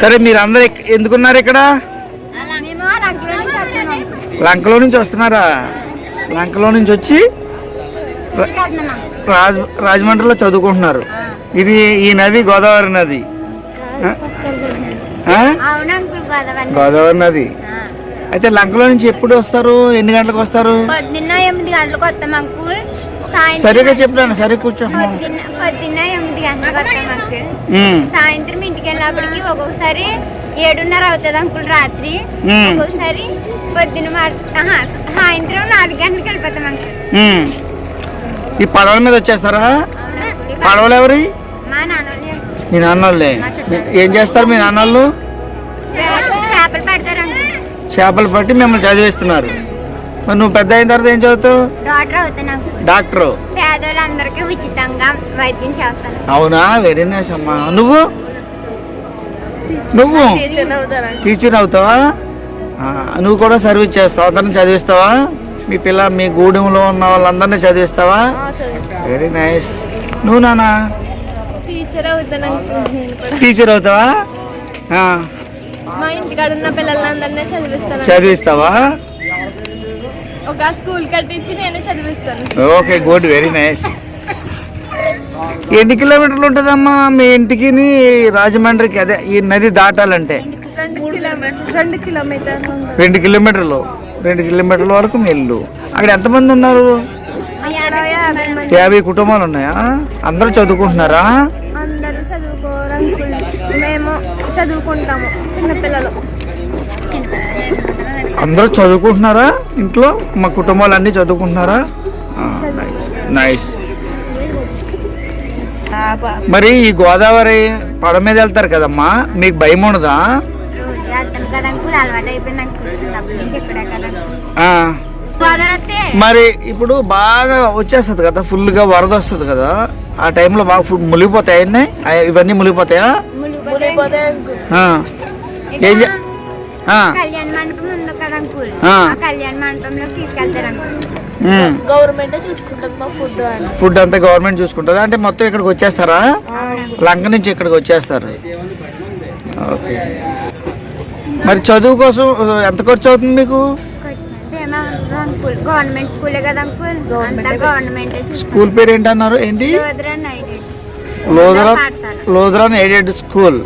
సరే మీరు అందరు ఎందుకున్నారు ఇక్కడ? లంకలో నుంచి వస్తున్నారా? లంకలో నుంచి వచ్చి రాజ్ రాజమండ్రిలో చదువుకుంటున్నారు. ఇది ఈ నది గోదావరి నది. గోదావరి నది. అయితే లంకలో నుంచి ఎప్పుడు వస్తారు? ఎన్ని గంటలకు వస్తారు? పొద్దున్న ఎనిమిది గంటలకు వస్తాం అంకుల్. సాయంత్రం సరిగా చెప్పాను సరే కూర్చో. పొద్దున్న ఎనిమిది గంటలకు వస్తాం అంకుల్ ఉమ్, సాయంత్రం ఇంటికి వెళ్ళినప్పటికి ఒక్కొక్కసారి ఏడున్నర అవుతుంది అంకుల్ రాత్రి. ఒక్కొక్కసారి పొద్దున్న సాయంత్రం నాలుగు గంటలకు వెళ్ళిపోతాం అంకుల్. ఈ పడవల మీద వచ్చేస్తారా. పడవలు ఎవరి? మా నాన్న మీ నాన్నోళ్ళే. ఏం చేస్తారు మీ నాన్నోళ్ళు? చేపలు పడతారు చేపలు పట్టి మిమ్మల్ని చదివిస్తున్నారు. మరి నువ్వు పెద్ద అయిన తర్వాత ఏం చదువుతావు? డాక్టర్ అవుతాను అంకుల్ డాక్టరు. పేదవాళ్ళందరికీ ఉచితంగా వైద్యం చేస్తాను. అవునా? వెరీ నైస్ అమ్మా. నువ్వు? నువ్వు? టీచర్ అవుతావా? ఆ, నువ్వు కూడా సర్వీస్ చేస్తావా? అందరిని చదివిస్తావా? మీ పిల్ల మీ గూడెంలో ఉన్న వాళ్ళందరినీ చదివిస్తావా? వెరీ నైస్ నువ్వు నానా? టీచర్ అవుతావా? చదివిస్తావా? ఒక స్కూల్ కట్టించి నేనే చదివిస్తాను. Okay good very nice. ఎన్ని కిలోమీటర్లు ఉంటుందమ్మా మీ ఇంటికి రాజమండ్రికి? అదే ఈ నది దాటాలంటే. రెండు కిలోమీటర్ రెండు కిలోమీటర్లు రెండు కిలోమీటర్లు రెండు కిలోమీటర్ల వరకు మీ ఇల్లు అక్కడ ఎంతమంది ఉన్నారు? యాభై కుటుంబాలు ఉన్నాయా? అందరూ చదువుకుంటున్నారా? అందరూ చదువుకోరు అంకుల్. మేము చదువుకుంటాము చిన్నపిల్లలు. అందరూ చదువుకుంటున్నారా? ఇంట్లో మా కుటుంబాలు అన్నీ చదువుకుంటున్నారా నైస్. మరి ఈ గోదావరి పడ మీద వెళ్తారు కదమ్మా? మీకు భయం ఉండదా? మరి ఇప్పుడు బాగా వచ్చేస్తుంది కదా ఫుల్గా వరద వస్తుంది కదా ఆ టైంలో బాగా ఫుల్ మునిగిపోతాయి ఇవన్నీ మునిగిపోతాయా. ఏం కళ్యాణ మండపం ఉంది కదా అంకుల్. ఆ. ఆ కళ్యాణ మండపంలోకి తీసుకెళ్తారు అంకుల్. ఉమ్. గవర్నమెంట్ చూసుకుంటుంది మా ఫుడ్ అని. ఫుడ్ అంతా గవర్నమెంట్ చూసుకుంటుంది. అంటే మొత్తం ఇక్కడికి వచ్చేస్తారా? లంక నుంచి ఇక్కడికి వచ్చేస్తారు. ఓకే. మరి చదువు కోసం ఎంత ఖర్చు అవుతుంది మీకు? అంకుల్. గవర్నమెంట్ స్కూలే కదా అంకుల్. అంతా గవర్నమెంట్ స్కూల్ పేరు ఏంటన్నారు? ఏంటి? లోదరా లోదరాన్ ఎయిడెడ్ స్కూల్.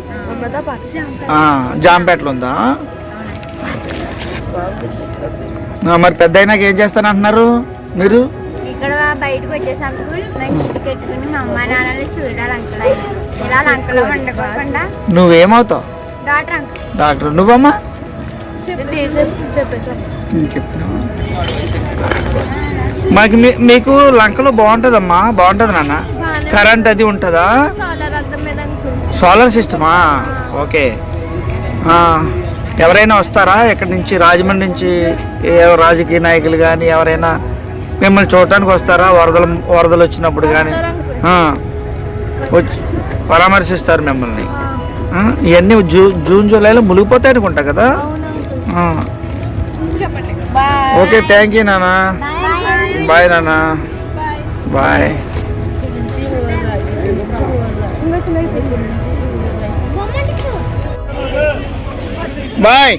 ఆ, జాంపేటలో ఉందా? మరి పెద్ద అయినాక ఏం చేస్తానంటున్నారు మీరు? ఇక్కడ బయటకు వచ్చేసి అంకుల్ మంచి ఇంటికి పెట్టుకుని మా అమ్మ నాన్నలు చూడాలి అంకుల్. ఇలా లంకలో వండుకోకుండా? నువ్వేమవుతావు? Doctor uncle. డాక్టర్ నువ్వమ్మా? మాకు మీ- మీకు లంకలో బాగుంటుందమ్మా. బాగుంటుంది నాన్న. కరెంట్ అది ఉంటుందా? సోలార్ సిస్టమా? ఓకే. ఆ, ఎవరైనా వస్తారా? ఎక్కడి నుంచి రాజమండ్రి నుంచి ఏ రాజకీయ నాయకులు కానీ ఎవరైనా మిమ్మల్ని చూడటానికి వస్తారా? వరదలు వరదలు వచ్చినప్పుడు కానీ వచ్చి పరామర్శిస్తారు మిమ్మల్ని. ఇవన్నీ జూ జూన్ జూలైలో మునిగిపోతాయి అనుకుంటా కదా. ఓకే థ్యాంక్ యూ నాన్న. బాయ్. నాన్న. బాయ్. బాయ్